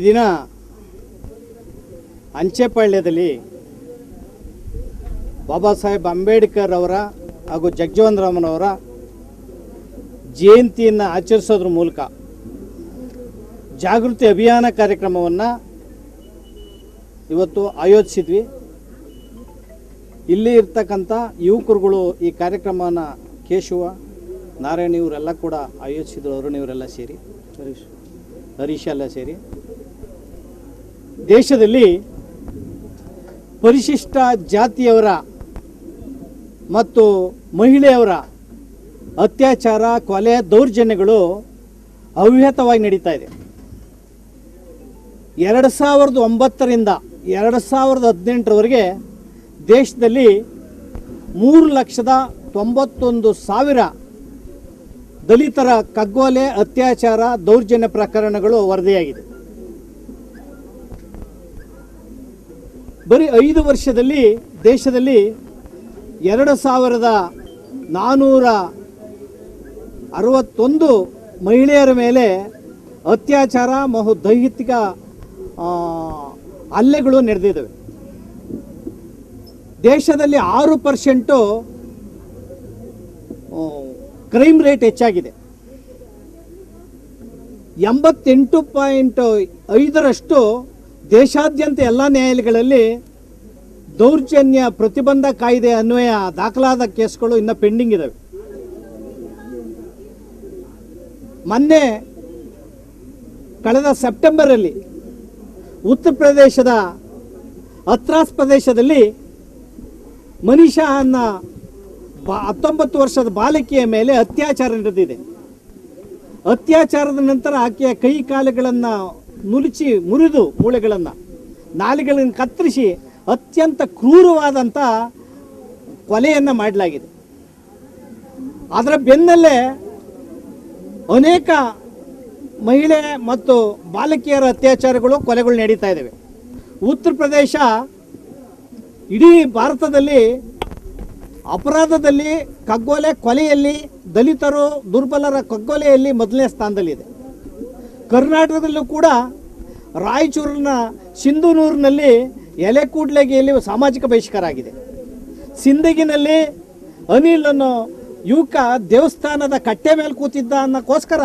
ಈ ದಿನ ಅಂಚೆಪಾಳ್ಯದಲ್ಲಿ ಬಾಬಾ ಸಾಹೇಬ್ ಅಂಬೇಡ್ಕರ್ ಅವರ ಹಾಗೂ ಜಗಜೀವನ್ ರಾಮನವರ ಜಯಂತಿಯನ್ನು ಆಚರಿಸೋದ್ರ ಮೂಲಕ ಜಾಗೃತಿ ಅಭಿಯಾನ ಕಾರ್ಯಕ್ರಮವನ್ನು ಇವತ್ತು ಆಯೋಜಿಸಿದ್ವಿ. ಇಲ್ಲಿ ಇರ್ತಕ್ಕಂಥ ಯುವಕರುಗಳು ಈ ಕಾರ್ಯಕ್ರಮನ ಕೇಶವ ನಾರಾಯಣ ಇವರೆಲ್ಲ ಕೂಡ ಆಯೋಜಿಸಿದ್ರು ಅರುಣ್ ಇವರೆಲ್ಲ ಸೇರಿ. ಹರೀಶ್. ಹರೀಶ್ ಎಲ್ಲ ಸೇರಿ. ದೇಶದಲ್ಲಿ ಪರಿಶಿಷ್ಟ ಜಾತಿಯವರ ಮತ್ತು ಮಹಿಳೆಯವರ ಅತ್ಯಾಚಾರ, ಕೊಲೆ, ದೌರ್ಜನ್ಯಗಳು ಅವ್ಯಾತವಾಗಿ ನಡೀತಾ ಇದೆ. ಎರಡು ಸಾವಿರದ ಒಂಬತ್ತರಿಂದ ಎರಡು ಸಾವಿರದ ಹದಿನೆಂಟರವರೆಗೆ ದೇಶದಲ್ಲಿ ಮೂರು ಲಕ್ಷದ ತೊಂಬತ್ತೊಂದು ಸಾವಿರ ದಲಿತರ ಕಗ್ಗೋಲೆ, ಅತ್ಯಾಚಾರ, ದೌರ್ಜನ್ಯ ಪ್ರಕರಣಗಳು ವರದಿಯಾಗಿದೆ. ಬರೀ ಐದು ವರ್ಷದಲ್ಲಿ ದೇಶದಲ್ಲಿ ಎರಡು ಸಾವಿರದ ನಾನ್ನೂರ ಅರವತ್ತೊಂದು ಮಹಿಳೆಯರ ಮೇಲೆ ಅತ್ಯಾಚಾರ ಮಹು ದೈಹಿಕ ಹಲ್ಲೆಗಳು ನಡೆದಿದ್ದಾವೆ. ದೇಶದಲ್ಲಿ ಆರು ಪರ್ಸೆಂಟು ಕ್ರೈಮ್ ರೇಟ್ ಹೆಚ್ಚಾಗಿದೆ. ಎಂಬತ್ತೆಂಟು ಪಾಯಿಂಟ್ ಐದರಷ್ಟು ದೇಶಾದ್ಯಂತ ಎಲ್ಲ ನ್ಯಾಯಾಲಯಗಳಲ್ಲಿ ದೌರ್ಜನ್ಯ ಪ್ರತಿಬಂಧ ಕಾಯ್ದೆ ಅನ್ವಯ ದಾಖಲಾದ ಕೇಸ್ಗಳು ಇನ್ನು ಪೆಂಡಿಂಗ್ ಇದ್ದಾವೆ ಮೊನ್ನೆ ಕಳೆದ ಸೆಪ್ಟೆಂಬರಲ್ಲಿ ಉತ್ತರ ಪ್ರದೇಶದ ಹತ್ರಾಸ್ ಪ್ರದೇಶದಲ್ಲಿ ಮನೀಷಾ ಅನ್ನ ಬಾ, ಹತ್ತೊಂಬತ್ತು ವರ್ಷದ ಬಾಲಕಿಯ ಮೇಲೆ ಅತ್ಯಾಚಾರ ನಡೆದಿದೆ. ಅತ್ಯಾಚಾರದ ನಂತರ ಆಕೆಯ ಕೈ ಕಾಲುಗಳನ್ನು ನುಲಿಚಿ ಮುರಿದು ಮೂಳೆಗಳನ್ನು, ನಾಲಿಗಳನ್ನು ಕತ್ತರಿಸಿ ಅತ್ಯಂತ ಕ್ರೂರವಾದಂಥ ಕೊಲೆಯನ್ನು ಮಾಡಲಾಗಿದೆ. ಅದರ ಬೆನ್ನಲ್ಲೇ ಅನೇಕ ಮಹಿಳೆ ಮತ್ತು ಬಾಲಕಿಯರ ಅತ್ಯಾಚಾರಗಳು, ಕೊಲೆಗಳು ನಡೀತಾ ಇದ್ದಾವೆ ಉತ್ತರ ಪ್ರದೇಶ ಇಡೀ ಭಾರತದಲ್ಲಿ ಅಪರಾಧದಲ್ಲಿ ಕಗ್ಗೊಲೆ, ಕೊಲೆಯಲ್ಲಿ ದಲಿತರು, ದುರ್ಬಲರ ಕಗ್ಗೊಲೆಯಲ್ಲಿ ಮೊದಲನೇ ಸ್ಥಾನದಲ್ಲಿದೆ. ಕರ್ನಾಟಕದಲ್ಲೂ ಕೂಡ ರಾಯಚೂರಿನ ಸಿಂಧುನೂರಿನಲ್ಲಿ ಎಲೆ ಕೂಡ್ಲೆಗೆಯಲ್ಲಿ ಸಾಮಾಜಿಕ ಬಹಿಷ್ಕಾರ ಆಗಿದೆ ಸಿಂದಗಿನಲ್ಲಿ ಅನಿಲ್ ಅನ್ನೋ ಯುವಕ ದೇವಸ್ಥಾನದ ಕಟ್ಟೆ ಮೇಲೆ ಕೂತಿದ್ದ ಅನ್ನೋಕ್ಕೋಸ್ಕರ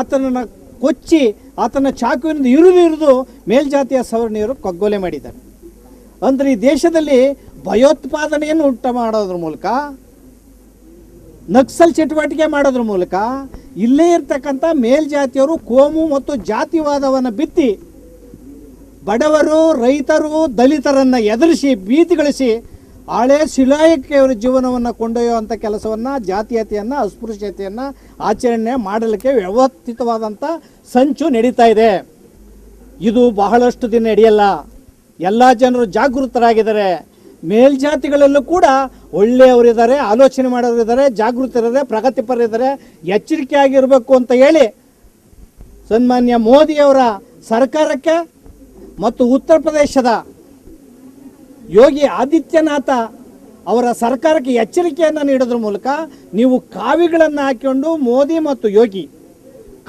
ಆತನನ್ನು ಕೊಚ್ಚಿ, ಆತನ ಚಾಕುವಿನಿಂದ ಇರಿದು ಇರಿದು ಮೇಲ್ಜಾತಿಯ ಸವರ್ಣೀಯರು ಕಗ್ಗೊಲೆ ಮಾಡಿದ್ದಾರೆ. ಅಂದರೆ ಈ ದೇಶದಲ್ಲಿ ಭಯೋತ್ಪಾದನೆಯನ್ನು ಉಂಟು ಮಾಡೋದ್ರ ಮೂಲಕ ನಕ್ಸಲ್ ಚಟುವಟಿಕೆ ಮಾಡೋದ್ರ ಮೂಲಕ ಇಲ್ಲೇ ಇರ್ತಕ್ಕಂಥ ಮೇಲ್ಜಾತಿಯವರು ಕೋಮು ಮತ್ತು ಜಾತಿವಾದವನ್ನು ಬಿತ್ತಿ ಬಡವರು, ರೈತರು, ದಲಿತರನ್ನು ಎದುರಿಸಿ ಭೀತಿಗಳಿಸಿ ಹಳೆ ಶಿಲಾಯಕಿಯವರ ಜೀವನವನ್ನು ಕೊಂಡೊಯ್ಯುವಂಥ ಕೆಲಸವನ್ನು, ಜಾತೀಯತೆಯನ್ನು, ಅಸ್ಪೃಶ್ಯತೆಯನ್ನು ಆಚರಣೆ ಮಾಡಲಿಕ್ಕೆ ವ್ಯವಸ್ಥಿತವಾದಂಥ ಸಂಚು ನಡೀತಾ ಇದೆ. ಇದು ಬಹಳಷ್ಟು ದಿನ ನಡೆಯಲ್ಲ. ಎಲ್ಲ ಜನರು ಜಾಗೃತರಾಗಿದ್ದಾರೆ. ಮೇಲ್ಜಾತಿಗಳಲ್ಲೂ ಕೂಡ ಒಳ್ಳೆಯವರಿದ್ದಾರೆ, ಆಲೋಚನೆ ಮಾಡೋರಿದ್ದಾರೆ, ಜಾಗೃತರಿದ್ದಾರೆ ಪ್ರಗತಿಪರರಿದ್ದಾರೆ ಎಚ್ಚರಿಕೆಯಾಗಿರಬೇಕು ಅಂತ ಹೇಳಿ ಸನ್ಮಾನ್ಯ ಮೋದಿಯವರ ಸರ್ಕಾರಕ್ಕೆ ಮತ್ತು ಉತ್ತರ ಪ್ರದೇಶದ ಯೋಗಿ ಆದಿತ್ಯನಾಥ ಅವರ ಸರ್ಕಾರಕ್ಕೆ ಎಚ್ಚರಿಕೆಯನ್ನು ನೀಡೋದ್ರ ಮೂಲಕ ನೀವು ಕಾವಿಗಳನ್ನು ಹಾಕಿಕೊಂಡು ಮೋದಿ ಮತ್ತು ಯೋಗಿ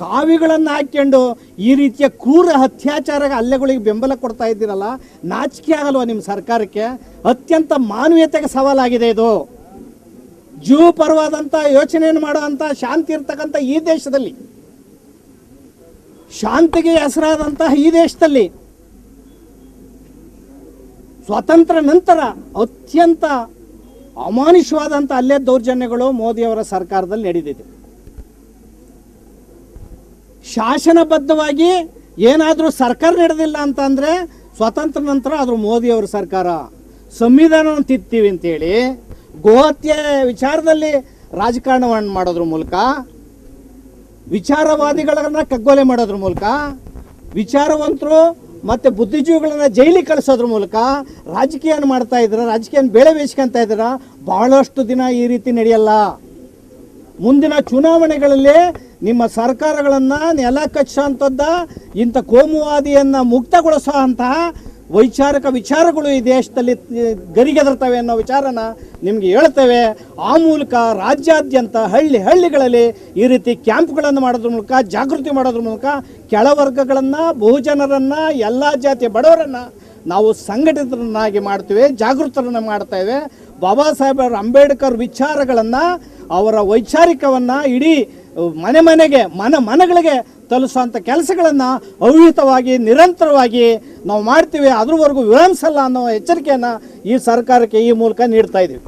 ಕಾವಿಗಳನ್ನು ಹಾಕ್ಕೊಂಡು ಈ ರೀತಿಯ ಕ್ರೂರ ಅತ್ಯಾಚಾರ ಹಲ್ಲೆಗಳಿಗೆ ಬೆಂಬಲ ಕೊಡ್ತಾ ಇದ್ದೀರಲ್ಲ, ನಾಚಿಕೆ ಆಗಲ್ವಾ ನಿಮ್ಮ ಸರ್ಕಾರಕ್ಕೆ? ಅತ್ಯಂತ ಮಾನವೀಯತೆಗೆ ಸವಾಲಾಗಿದೆ ಇದು. ಜೀವ ಪರವಾದಂಥ ಯೋಚನೆಯನ್ನು ಮಾಡುವಂಥ ಶಾಂತಿ ಇರ್ತಕ್ಕಂಥ ಈ ದೇಶದಲ್ಲಿ. ಶಾಂತಿಗೆ ಹೆಸರಾದಂತಹ ಈ ದೇಶದಲ್ಲಿ ಸ್ವಾತಂತ್ರ್ಯ ನಂತರ ಅತ್ಯಂತ ಅಮಾನುಷವಾದಂಥ ಅಲ್ಲೇ ದೌರ್ಜನ್ಯಗಳು ಮೋದಿಯವರ ಸರ್ಕಾರದಲ್ಲಿ ನಡೆದಿದೆ. ಶಾಸನಬದ್ಧವಾಗಿ ಏನಾದರೂ ಸರ್ಕಾರ ನಡೆದಿಲ್ಲ ಅಂತಂದರೆ ಸ್ವಾತಂತ್ರ್ಯ ನಂತರ ಆದರೂ ಮೋದಿಯವರ ಸರ್ಕಾರ. ಸಂವಿಧಾನವನ್ನು ತಿತ್ತೀವಿ ಅಂತೇಳಿ ಗೋಹತ್ಯೆ ವಿಚಾರದಲ್ಲಿ ರಾಜಕಾರಣವನ್ನು ಮಾಡೋದ್ರ ಮೂಲಕ, ವಿಚಾರವಾದಿಗಳನ್ನು ಕಗ್ಗೊಲೆ ಮಾಡೋದ್ರ ಮೂಲಕ, ವಿಚಾರವಂತರು ಮತ್ತು ಬುದ್ಧಿಜೀವಿಗಳನ್ನ ಜೈಲಿಗೆ ಕಳಿಸೋದ್ರ ಮೂಲಕ ರಾಜಕೀಯನ ಮಾಡ್ತಾ ಇದ್ದೀರ ರಾಜಕೀಯನ ಬೆಳೆ ಬೇಯಿಸ್ಕೊಂತ ಇದ್ದೀರ ಬಹಳಷ್ಟು ದಿನ ಈ ರೀತಿ ನಡೆಯಲ್ಲ. ಮುಂದಿನ ಚುನಾವಣೆಗಳಲ್ಲಿ ನಿಮ್ಮ ಸರ್ಕಾರಗಳನ್ನು ನೆಲ ಕಚ್ಚುವಂಥದ್ದ ಇಂಥ ಕೋಮುವಾದಿಯನ್ನು ಮುಕ್ತಗೊಳಿಸೋ ಅಂತಹ ವೈಚಾರಿಕ ವಿಚಾರಗಳು ಈ ದೇಶದಲ್ಲಿ ಗರಿಗೆದರ್ತವೆ ಅನ್ನೋ ವಿಚಾರನ ನಿಮಗೆ ಹೇಳ್ತೇವೆ. ಆ ಮೂಲಕ ರಾಜ್ಯಾದ್ಯಂತ ಹಳ್ಳಿ ಹಳ್ಳಿಗಳಲ್ಲಿ ಈ ರೀತಿ ಕ್ಯಾಂಪ್ಗಳನ್ನು ಮಾಡೋದ್ರ ಮೂಲಕ, ಜಾಗೃತಿ ಮಾಡೋದ್ರ ಮೂಲಕ ಕೆಳವರ್ಗಗಳನ್ನು ಬಹುಜನರನ್ನು, ಎಲ್ಲ ಜಾತಿಯ ಬಡವರನ್ನು ನಾವು ಸಂಘಟಿತರನ್ನಾಗಿ ಮಾಡ್ತೇವೆ, ಜಾಗೃತರನ್ನು ಮಾಡ್ತೇವೆ ಬಾಬಾ ಸಾಹೇಬ್ ಅಂಬೇಡ್ಕರ್ ವಿಚಾರಗಳನ್ನು ಅವರ ವೈಚಾರಿಕವನ್ನು ಇಡೀ ಮನೆ ಮನೆಗೆ, ಮನ ಮನಗಳಿಗೆ ತಲುಸುವಂಥ ಕೆಲಸಗಳನ್ನು ಅವಿಹಿತವಾಗಿ, ನಿರಂತರವಾಗಿ ನಾವು ಮಾಡ್ತೀವಿ. ಅದ್ರವರೆಗೂ ವಿಳಂಬಿಸಲ್ಲ ಅನ್ನೋ ಎಚ್ಚರಿಕೆಯನ್ನು ಈ ಸರ್ಕಾರಕ್ಕೆ ಈ ಮೂಲಕ ನೀಡ್ತಾ ಇದ್ದೀವಿ.